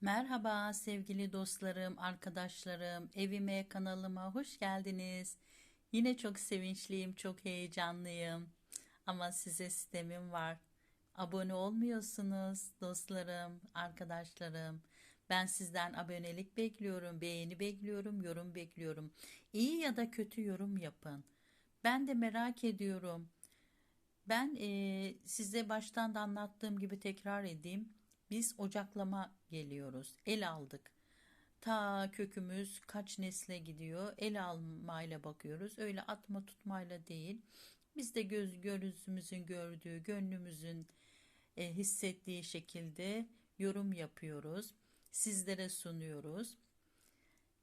Merhaba sevgili dostlarım, arkadaşlarım, evime, kanalıma hoş geldiniz. Yine çok sevinçliyim, çok heyecanlıyım. Ama size sistemim var. Abone olmuyorsunuz dostlarım, arkadaşlarım. Ben sizden abonelik bekliyorum, beğeni bekliyorum, yorum bekliyorum. İyi ya da kötü yorum yapın. Ben de merak ediyorum. Ben eee, size baştan da anlattığım gibi tekrar edeyim. Biz ocaklama geliyoruz. El aldık. Ta kökümüz kaç nesle gidiyor. El almayla bakıyoruz. Öyle atma tutmayla değil. Biz de göz gözümüzün gördüğü, gönlümüzün e, hissettiği şekilde yorum yapıyoruz. Sizlere sunuyoruz.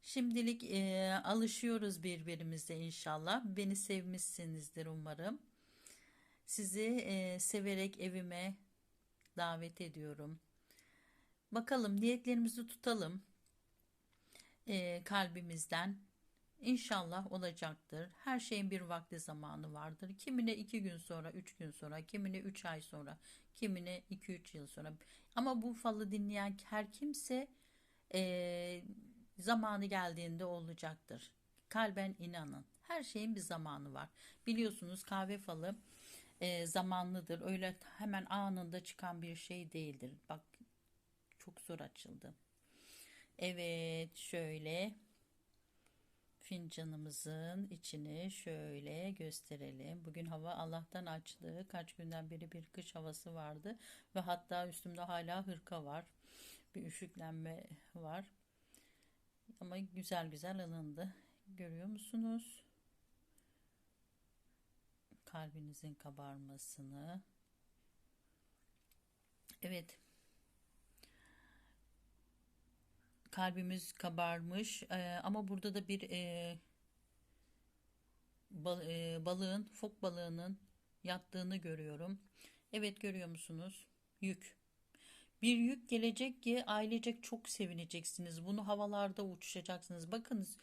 Şimdilik e, alışıyoruz birbirimize inşallah. Beni sevmişsinizdir umarım. Sizi e, severek evime davet ediyorum. Bakalım niyetlerimizi tutalım e, kalbimizden. İnşallah olacaktır. Her şeyin bir vakti zamanı vardır. Kimine iki gün sonra, üç gün sonra, kimine üç ay sonra, kimine iki üç yıl sonra. Ama bu falı dinleyen her kimse e, zamanı geldiğinde olacaktır. Kalben inanın. Her şeyin bir zamanı var. Biliyorsunuz kahve falı e, zamanlıdır. Öyle hemen anında çıkan bir şey değildir. Bak zor açıldı. Evet şöyle fincanımızın içini şöyle gösterelim. Bugün hava Allah'tan açtı. Kaç günden beri bir kış havası vardı ve hatta üstümde hala hırka var. Bir üşüklenme var. Ama güzel güzel alındı. Görüyor musunuz? Kalbinizin kabarmasını. Evet. Kalbimiz kabarmış Ee, ama burada da bir e, bal- e, balığın, fok balığının yattığını görüyorum. Evet görüyor musunuz? Yük. Bir yük gelecek ki ailecek çok sevineceksiniz. Bunu havalarda uçuşacaksınız. Bakınız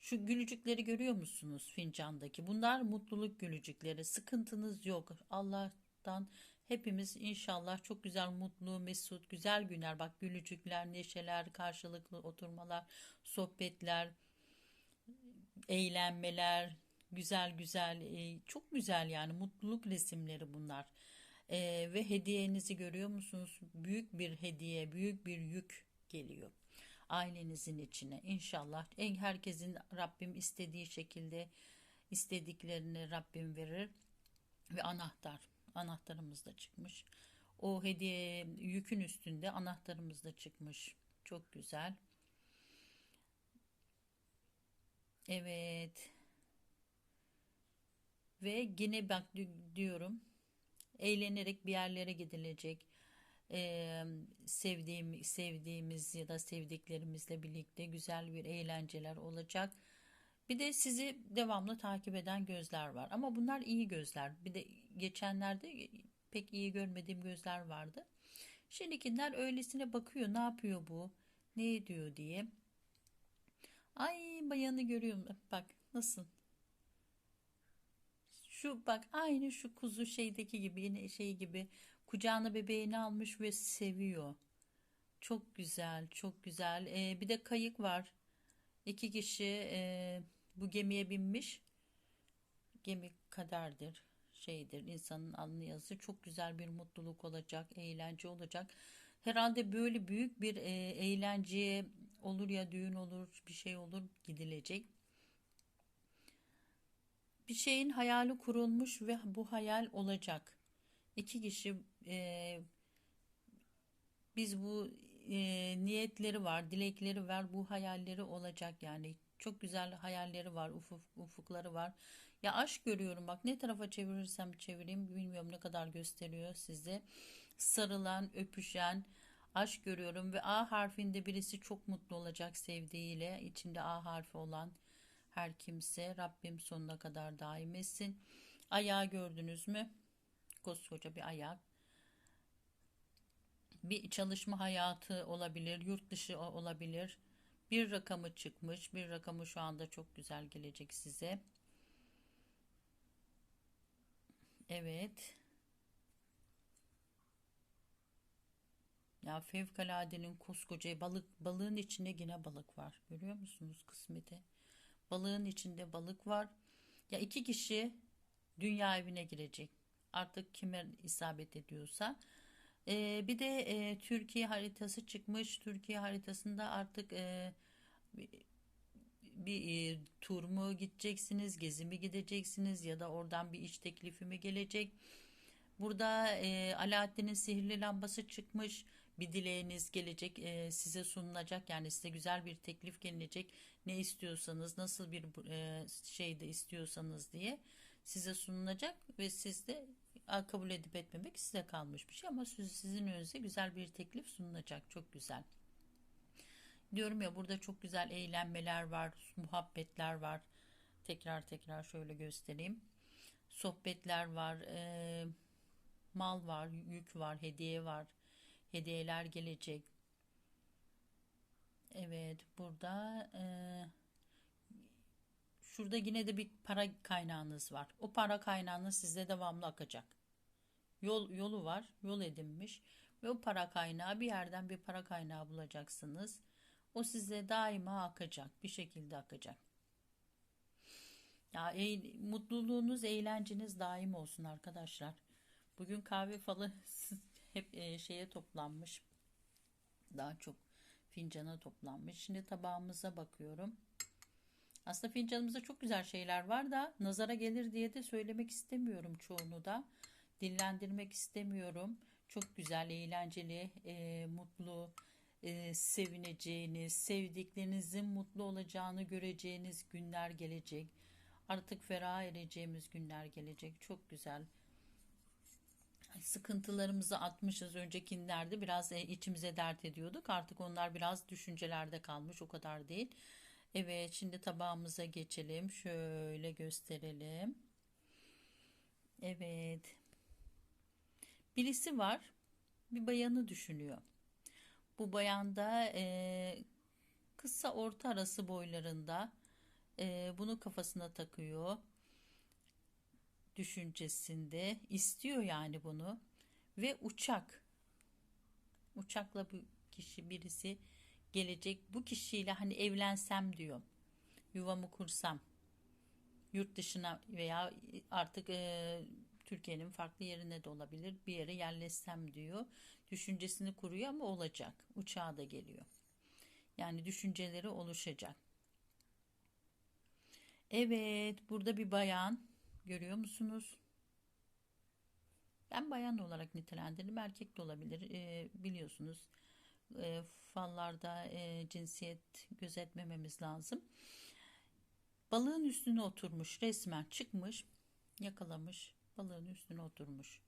şu gülücükleri görüyor musunuz fincandaki? Bunlar mutluluk gülücükleri. Sıkıntınız yok. Allah'tan hepimiz inşallah çok güzel, mutlu, mesut, güzel günler. Bak gülücükler, neşeler, karşılıklı oturmalar, sohbetler, eğlenmeler, güzel güzel, e, çok güzel yani mutluluk resimleri bunlar. E, ve hediyenizi görüyor musunuz? Büyük bir hediye, büyük bir yük geliyor ailenizin içine. İnşallah en herkesin Rabbim istediği şekilde istediklerini Rabbim verir ve anahtar anahtarımız da çıkmış. O hediye yükün üstünde anahtarımız da çıkmış. Çok güzel. Evet. Ve yine bak diyorum eğlenerek bir yerlere gidilecek. Ee, sevdiğim sevdiğimiz ya da sevdiklerimizle birlikte güzel bir eğlenceler olacak. Bir de sizi devamlı takip eden gözler var. Ama bunlar iyi gözler. Bir de geçenlerde pek iyi görmediğim gözler vardı. Şimdikiler öylesine bakıyor. Ne yapıyor bu? Ne ediyor diye. Ay bayanı görüyorum. Bak nasıl? Şu bak aynı şu kuzu şeydeki gibi yine şey gibi kucağına bebeğini almış ve seviyor. Çok güzel, çok güzel. Ee, bir de kayık var. İki kişi e, bu gemiye binmiş. Gemi kaderdir, şeydir. insanın alnı yazı. Çok güzel bir mutluluk olacak, eğlence olacak. Herhalde böyle büyük bir e, eğlenceye olur ya düğün olur, bir şey olur gidilecek. Bir şeyin hayali kurulmuş ve bu hayal olacak. İki kişi e, biz bu e, niyetleri var, dilekleri var, bu hayalleri olacak yani. Çok güzel hayalleri var, ufuk, ufukları var. Ya aşk görüyorum bak ne tarafa çevirirsem çevireyim bilmiyorum ne kadar gösteriyor size. Sarılan, öpüşen aşk görüyorum ve A harfinde birisi çok mutlu olacak sevdiğiyle. içinde A harfi olan her kimse Rabbim sonuna kadar daim etsin. Ayağı gördünüz mü? Koskoca bir ayak. Bir çalışma hayatı olabilir, yurt dışı olabilir. Bir rakamı çıkmış. Bir rakamı şu anda çok güzel gelecek size. Evet. Ya fevkaladenin koskoca balık balığın içinde yine balık var. Görüyor musunuz kısmeti? Balığın içinde balık var. Ya iki kişi dünya evine girecek. Artık kime isabet ediyorsa. Ee, bir de e, Türkiye haritası çıkmış. Türkiye haritasında artık e, bir, e, tur mu gideceksiniz, gezi mi gideceksiniz ya da oradan bir iş teklifi mi gelecek? Burada e, Alaaddin'in sihirli lambası çıkmış. Bir dileğiniz gelecek, e, size sunulacak. Yani size güzel bir teklif gelecek. Ne istiyorsanız, nasıl bir e, şey de istiyorsanız diye size sunulacak ve siz de kabul edip etmemek size kalmış bir şey ama siz- sizin önünüze güzel bir teklif sunulacak. Çok güzel. Diyorum ya burada çok güzel eğlenmeler var, muhabbetler var. Tekrar tekrar şöyle göstereyim. Sohbetler var, e, mal var, yük var, hediye var. Hediyeler gelecek. Evet, burada e, şurada yine de bir para kaynağınız var. O para kaynağınız size devamlı akacak. Yol yolu var, yol edinmiş ve o para kaynağı bir yerden bir para kaynağı bulacaksınız. O size daima akacak, bir şekilde akacak. Ya eğ- mutluluğunuz, eğlenceniz daim olsun arkadaşlar. Bugün kahve falı hep e, şeye toplanmış. Daha çok fincana toplanmış. Şimdi tabağımıza bakıyorum. Aslında fincanımızda çok güzel şeyler var da nazara gelir diye de söylemek istemiyorum çoğunu da. Dinlendirmek istemiyorum. Çok güzel, eğlenceli, e, mutlu, e, sevineceğiniz, sevdiklerinizin mutlu olacağını göreceğiniz günler gelecek. Artık ferah ereceğimiz günler gelecek. Çok güzel. Sıkıntılarımızı atmışız öncekilerde biraz e, içimize dert ediyorduk. Artık onlar biraz düşüncelerde kalmış o kadar değil. Evet şimdi tabağımıza geçelim. Şöyle gösterelim. Evet. Birisi var. Bir bayanı düşünüyor. Bu bayanda e, kısa orta arası boylarında e, bunu kafasına takıyor düşüncesinde istiyor yani bunu ve uçak uçakla bu kişi birisi gelecek bu kişiyle hani evlensem diyor yuvamı kursam yurt dışına veya artık e, Türkiye'nin farklı yerine de olabilir. Bir yere yerleşsem diyor. Düşüncesini kuruyor ama olacak. Uçağa da geliyor. Yani düşünceleri oluşacak. Evet burada bir bayan. Görüyor musunuz? Ben bayan olarak nitelendirdim. Erkek de olabilir. E, biliyorsunuz e, fallarda e, cinsiyet gözetmememiz lazım. Balığın üstüne oturmuş resmen çıkmış yakalamış balığın üstüne oturmuş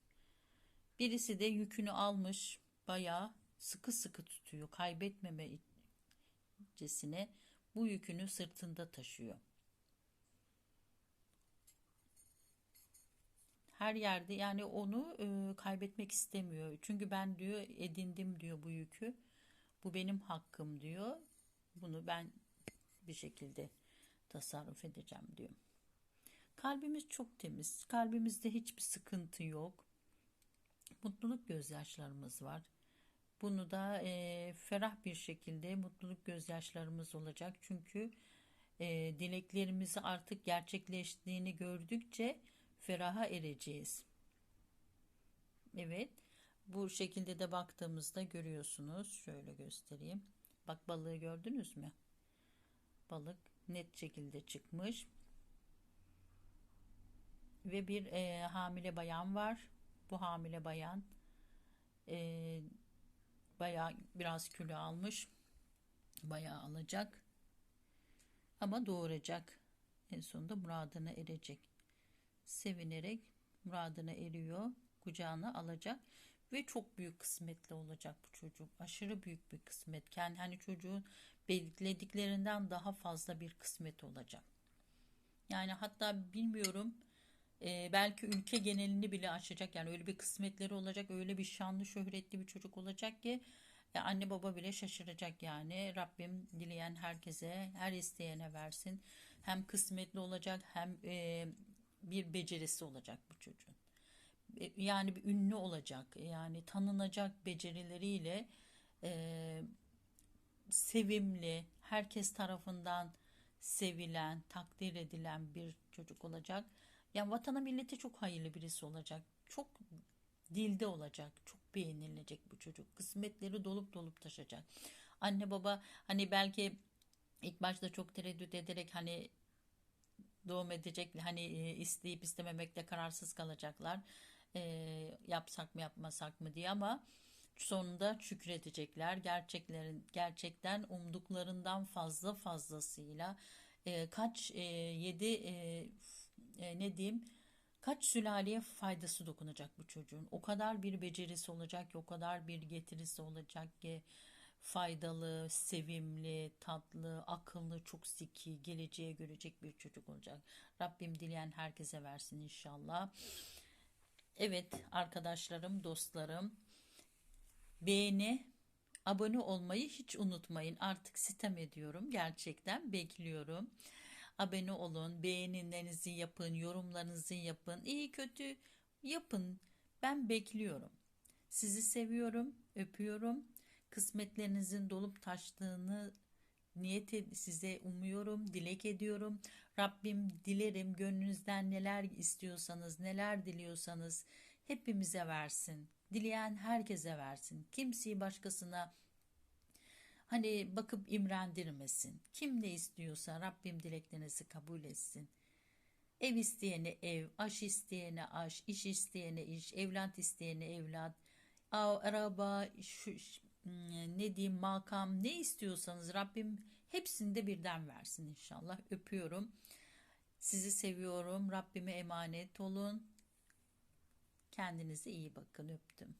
birisi de yükünü almış bayağı sıkı sıkı tutuyor kaybetmemecesine bu yükünü sırtında taşıyor her yerde yani onu e, kaybetmek istemiyor. Çünkü ben diyor edindim diyor bu yükü. Bu benim hakkım diyor. Bunu ben bir şekilde tasarruf edeceğim diyor. Kalbimiz çok temiz. Kalbimizde hiçbir sıkıntı yok. Mutluluk gözyaşlarımız var. Bunu da e, ferah bir şekilde mutluluk gözyaşlarımız olacak. Çünkü e, dileklerimizi artık gerçekleştiğini gördükçe feraha ereceğiz. Evet. Bu şekilde de baktığımızda görüyorsunuz. Şöyle göstereyim. Bak balığı gördünüz mü? Balık net şekilde çıkmış. Ve bir e, hamile bayan var. Bu hamile bayan e, bayağı biraz kilo almış. Bayağı alacak. Ama doğuracak. En sonunda muradına erecek sevinerek muradına eriyor, kucağına alacak ve çok büyük kısmetli olacak bu çocuk. Aşırı büyük bir kısmet. Kendi hani çocuğun beklediklerinden daha fazla bir kısmet olacak. Yani hatta bilmiyorum e, belki ülke genelini bile aşacak. Yani öyle bir kısmetleri olacak, öyle bir şanlı şöhretli bir çocuk olacak ki e, anne baba bile şaşıracak yani. Rabbim dileyen herkese, her isteyene versin. Hem kısmetli olacak hem e, bir becerisi olacak bu çocuğun. E, Yani bir ünlü olacak. Yani tanınacak becerileriyle e, sevimli, herkes tarafından sevilen, takdir edilen bir çocuk olacak. Yani vatana millete çok hayırlı birisi olacak. Çok dilde olacak. Çok beğenilecek bu çocuk. Kısmetleri dolup dolup taşacak. Anne baba hani belki ilk başta çok tereddüt ederek hani doğum edecek hani e, isteyip istememekte kararsız kalacaklar. E, yapsak mı yapmasak mı diye ama sonunda şükredecekler. Gerçeklerin gerçekten umduklarından fazla fazlasıyla e, kaç e, yedi e, e, ne diyeyim kaç sülaleye faydası dokunacak bu çocuğun. O kadar bir becerisi olacak ki o kadar bir getirisi olacak ki faydalı, sevimli, tatlı, akıllı, çok zeki, geleceğe görecek bir çocuk olacak. Rabbim dileyen herkese versin inşallah. Evet arkadaşlarım, dostlarım, beğeni, abone olmayı hiç unutmayın. Artık sitem ediyorum. Gerçekten bekliyorum. Abone olun, beğenilerinizi yapın, yorumlarınızı yapın. İyi kötü yapın. Ben bekliyorum. Sizi seviyorum, öpüyorum. Kısmetlerinizin dolup taştığını niyet size umuyorum, dilek ediyorum. Rabbim dilerim gönlünüzden neler istiyorsanız, neler diliyorsanız hepimize versin. Dileyen herkese versin. Kimseyi başkasına hani bakıp imrendirmesin. Kim ne istiyorsa Rabbim dileklerinizi kabul etsin. Ev isteyene ev, aş isteyene aş, iş isteyene iş, evlat isteyene evlat, araba, şu, hmm, ne diyeyim makam, ne istiyorsanız Rabbim hepsini de birden versin inşallah. Öpüyorum. Sizi seviyorum. Rabbime emanet olun. Kendinize iyi bakın. Öptüm.